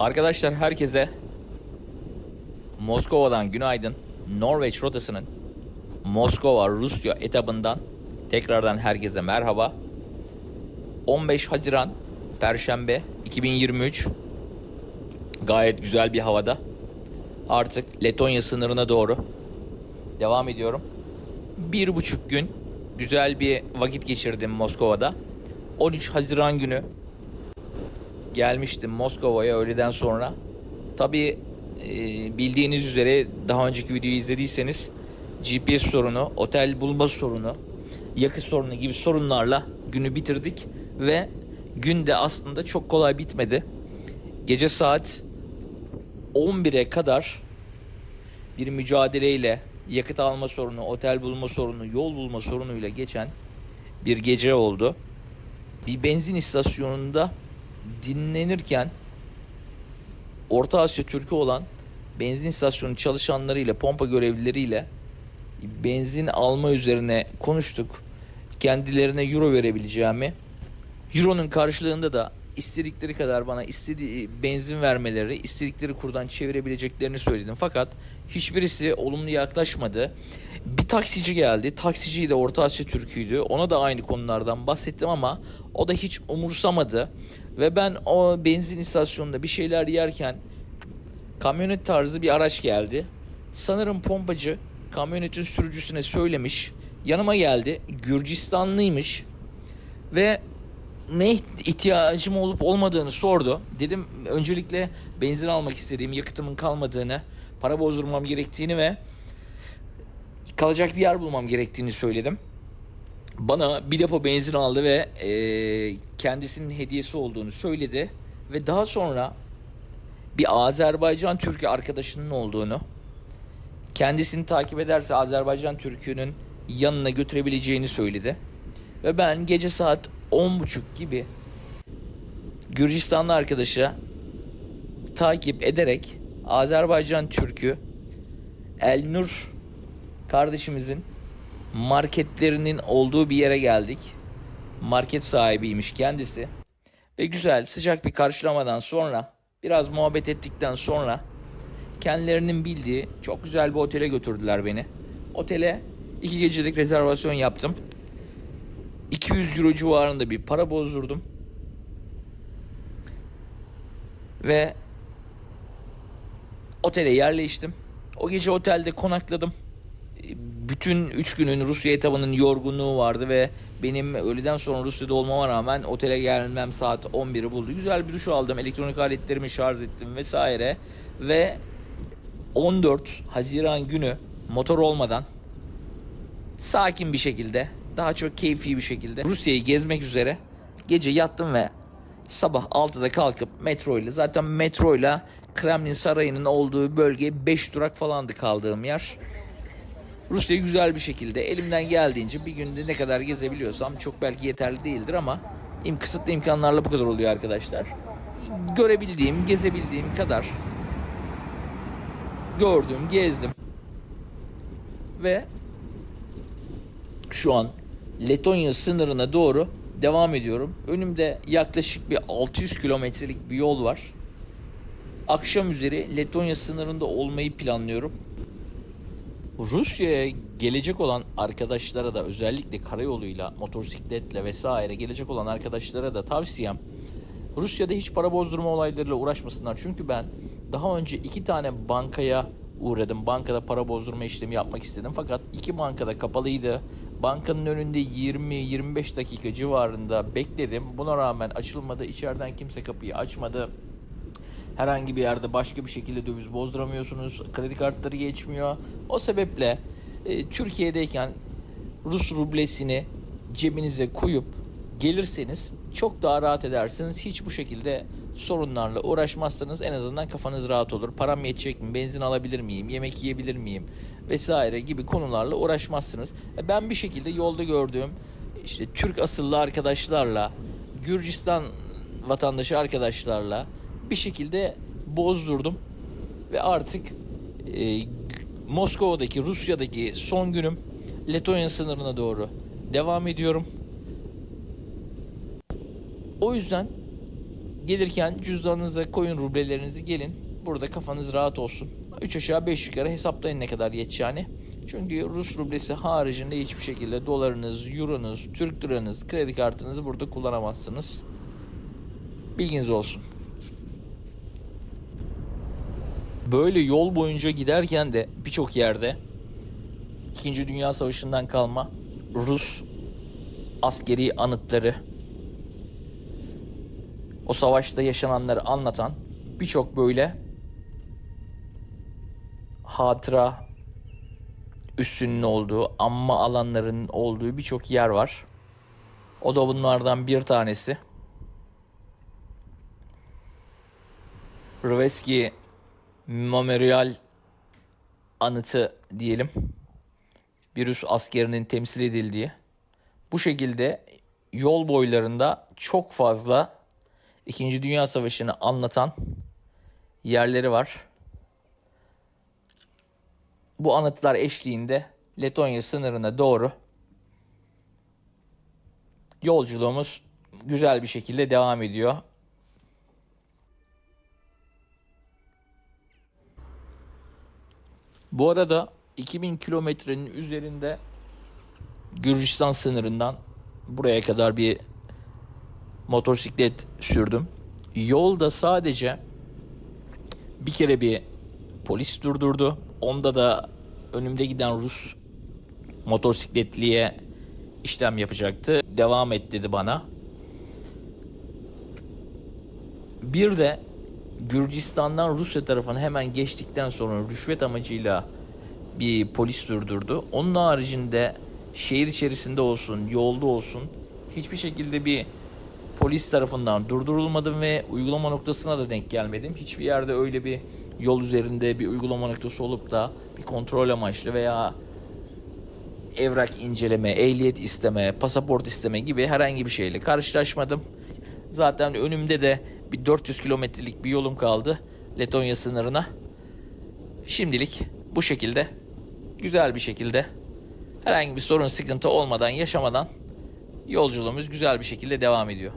Arkadaşlar herkese Moskova'dan günaydın. Norveç rotasının Moskova Rusya etabından tekrardan herkese merhaba. 15 Haziran Perşembe 2023 gayet güzel bir havada. Artık Letonya sınırına doğru devam ediyorum. Bir buçuk gün güzel bir vakit geçirdim Moskova'da. 13 Haziran günü gelmiştim Moskova'ya öğleden sonra. Tabii e, bildiğiniz üzere daha önceki videoyu izlediyseniz GPS sorunu, otel bulma sorunu, yakıt sorunu gibi sorunlarla günü bitirdik ve gün de aslında çok kolay bitmedi. Gece saat 11'e kadar bir mücadeleyle yakıt alma sorunu, otel bulma sorunu, yol bulma sorunuyla geçen bir gece oldu. Bir benzin istasyonunda dinlenirken Orta Asya Türk'ü olan benzin istasyonu çalışanlarıyla, pompa görevlileriyle benzin alma üzerine konuştuk. Kendilerine euro verebileceğimi, euronun karşılığında da istedikleri kadar bana istediği benzin vermeleri, istedikleri kurdan çevirebileceklerini söyledim. Fakat hiçbirisi olumlu yaklaşmadı. Bir taksici geldi. Taksici de Orta Asya Türk'üydü. Ona da aynı konulardan bahsettim ama o da hiç umursamadı. Ve ben o benzin istasyonunda bir şeyler yerken kamyonet tarzı bir araç geldi. Sanırım pompacı kamyonetin sürücüsüne söylemiş. Yanıma geldi. Gürcistanlıymış. Ve ne ihtiyacım olup olmadığını sordu. Dedim öncelikle benzin almak istediğim, yakıtımın kalmadığını, para bozdurmam gerektiğini ve kalacak bir yer bulmam gerektiğini söyledim. Bana bir depo benzin aldı ve e, kendisinin hediyesi olduğunu söyledi. Ve daha sonra bir Azerbaycan Türk'ü arkadaşının olduğunu, kendisini takip ederse Azerbaycan Türk'ünün yanına götürebileceğini söyledi. Ve ben gece saat 10.30 gibi Gürcistanlı arkadaşa takip ederek Azerbaycan Türk'ü Elnur kardeşimizin marketlerinin olduğu bir yere geldik. Market sahibiymiş kendisi. Ve güzel sıcak bir karşılamadan sonra biraz muhabbet ettikten sonra kendilerinin bildiği çok güzel bir otele götürdüler beni. Otele iki gecelik rezervasyon yaptım. 200 euro civarında bir para bozdurdum. Ve otele yerleştim. O gece otelde konakladım. Bütün 3 günün Rusya etabının yorgunluğu vardı ve benim öğleden sonra Rusya'da olmama rağmen otele gelmem saat 11'i buldu. Güzel bir duş aldım, elektronik aletlerimi şarj ettim vesaire ve 14 Haziran günü motor olmadan sakin bir şekilde daha çok keyfi bir şekilde Rusya'yı gezmek üzere gece yattım ve sabah 6'da kalkıp metro ile zaten metro ile Kremlin Sarayı'nın olduğu bölge 5 durak falandı kaldığım yer. Rusya'yı güzel bir şekilde elimden geldiğince bir günde ne kadar gezebiliyorsam çok belki yeterli değildir ama im kısıtlı imkanlarla bu kadar oluyor arkadaşlar. Görebildiğim, gezebildiğim kadar gördüm, gezdim. Ve şu an Letonya sınırına doğru devam ediyorum. Önümde yaklaşık bir 600 kilometrelik bir yol var. Akşam üzeri Letonya sınırında olmayı planlıyorum. Rusya'ya gelecek olan arkadaşlara da özellikle karayoluyla, motosikletle vesaire gelecek olan arkadaşlara da tavsiyem Rusya'da hiç para bozdurma olaylarıyla uğraşmasınlar. Çünkü ben daha önce iki tane bankaya uğradım. Bankada para bozdurma işlemi yapmak istedim. Fakat iki bankada kapalıydı. Bankanın önünde 20-25 dakika civarında bekledim. Buna rağmen açılmadı. İçeriden kimse kapıyı açmadı. Herhangi bir yerde başka bir şekilde döviz bozduramıyorsunuz. Kredi kartları geçmiyor. O sebeple e, Türkiye'deyken Rus rublesini cebinize koyup gelirseniz çok daha rahat edersiniz. Hiç bu şekilde sorunlarla uğraşmazsanız en azından kafanız rahat olur. Param yetecek mi? Benzin alabilir miyim? Yemek yiyebilir miyim? Vesaire gibi konularla uğraşmazsınız. E, Ben bir şekilde yolda gördüğüm işte Türk asıllı arkadaşlarla, Gürcistan vatandaşı arkadaşlarla bir şekilde bozdurdum ve artık e, Moskova'daki Rusya'daki son günüm Letonya sınırına doğru devam ediyorum. O yüzden gelirken cüzdanınıza koyun rublelerinizi gelin. Burada kafanız rahat olsun. 3 aşağı 5 yukarı hesaplayın ne kadar yeteceğini. Çünkü Rus rublesi haricinde hiçbir şekilde dolarınız, euronuz, Türk liranız, kredi kartınızı burada kullanamazsınız. Bilginiz olsun. Böyle yol boyunca giderken de birçok yerde İkinci Dünya Savaşı'ndan kalma Rus askeri anıtları o savaşta yaşananları anlatan birçok böyle hatıra üssünün olduğu, anma alanlarının olduğu birçok yer var. O da bunlardan bir tanesi. Rveski Memorial anıtı diyelim. Bir Rus askerinin temsil edildiği. Bu şekilde yol boylarında çok fazla İkinci Dünya Savaşı'nı anlatan yerleri var. Bu anıtlar eşliğinde Letonya sınırına doğru yolculuğumuz güzel bir şekilde devam ediyor. Bu arada 2000 kilometrenin üzerinde Gürcistan sınırından buraya kadar bir motosiklet sürdüm. Yolda sadece bir kere bir polis durdurdu. Onda da önümde giden Rus motosikletliye işlem yapacaktı. Devam et dedi bana. Bir de Gürcistan'dan Rusya tarafına hemen geçtikten sonra rüşvet amacıyla bir polis durdurdu. Onun haricinde şehir içerisinde olsun, yolda olsun hiçbir şekilde bir polis tarafından durdurulmadım ve uygulama noktasına da denk gelmedim. Hiçbir yerde öyle bir yol üzerinde bir uygulama noktası olup da bir kontrol amaçlı veya evrak inceleme, ehliyet isteme, pasaport isteme gibi herhangi bir şeyle karşılaşmadım. Zaten önümde de bir 400 kilometrelik bir yolum kaldı Letonya sınırına. Şimdilik bu şekilde güzel bir şekilde herhangi bir sorun sıkıntı olmadan yaşamadan yolculuğumuz güzel bir şekilde devam ediyor.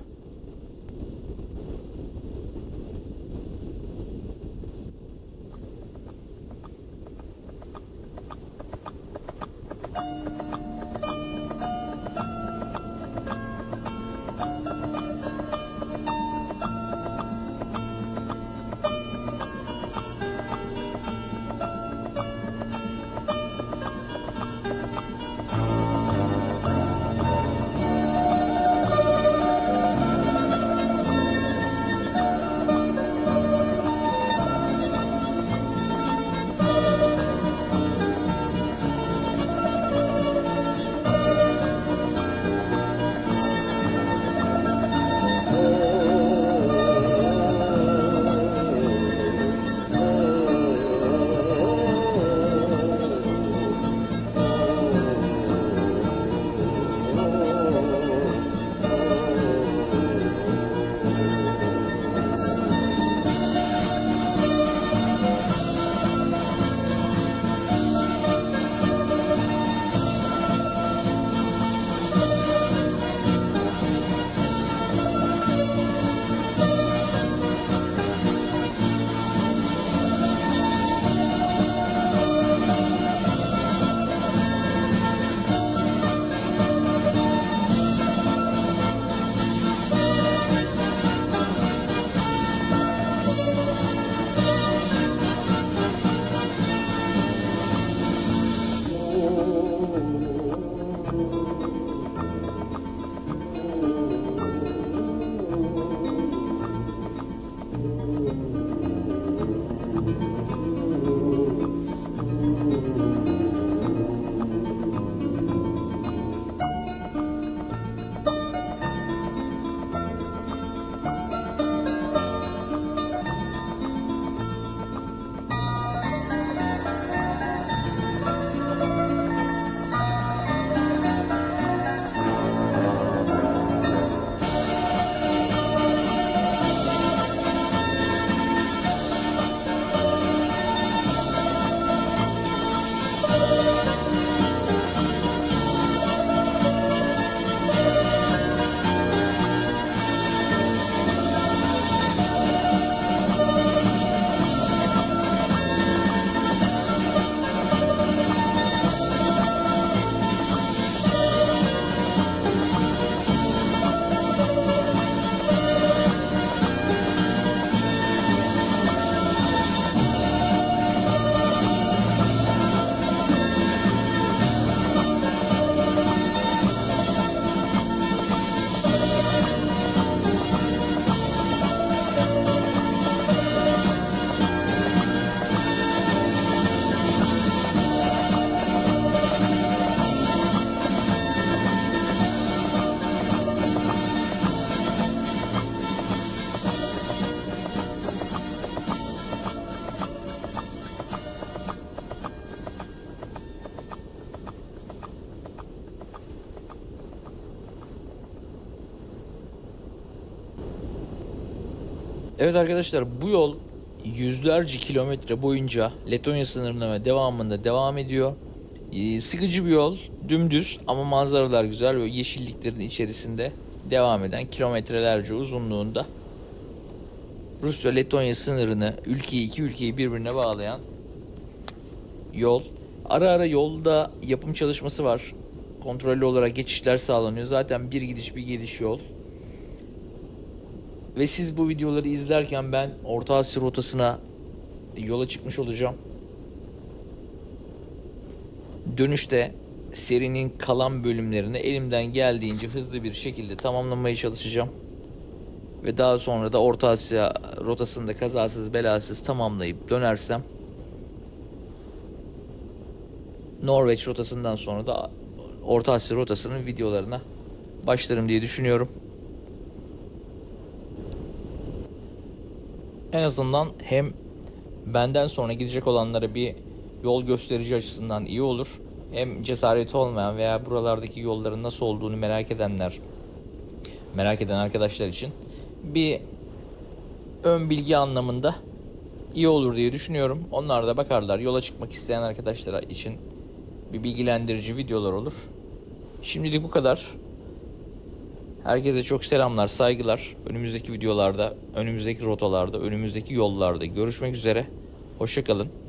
Evet arkadaşlar bu yol yüzlerce kilometre boyunca Letonya sınırına ve devamında devam ediyor. Ee, Sıkıcı bir yol, dümdüz ama manzaralar güzel ve yeşilliklerin içerisinde devam eden kilometrelerce uzunluğunda Rusya Letonya sınırını ülkeyi iki ülkeyi birbirine bağlayan yol. Ara ara yolda yapım çalışması var. Kontrollü olarak geçişler sağlanıyor. Zaten bir gidiş bir geliş yol. Ve siz bu videoları izlerken ben Orta Asya rotasına yola çıkmış olacağım. Dönüşte serinin kalan bölümlerini elimden geldiğince hızlı bir şekilde tamamlamaya çalışacağım. Ve daha sonra da Orta Asya rotasında kazasız belasız tamamlayıp dönersem Norveç rotasından sonra da Orta Asya rotasının videolarına başlarım diye düşünüyorum. En azından hem benden sonra gidecek olanlara bir yol gösterici açısından iyi olur. Hem cesareti olmayan veya buralardaki yolların nasıl olduğunu merak edenler, merak eden arkadaşlar için bir ön bilgi anlamında iyi olur diye düşünüyorum. Onlar da bakarlar. Yola çıkmak isteyen arkadaşlar için bir bilgilendirici videolar olur. Şimdilik bu kadar. Herkese çok selamlar, saygılar. Önümüzdeki videolarda, önümüzdeki rotalarda, önümüzdeki yollarda görüşmek üzere. Hoşçakalın.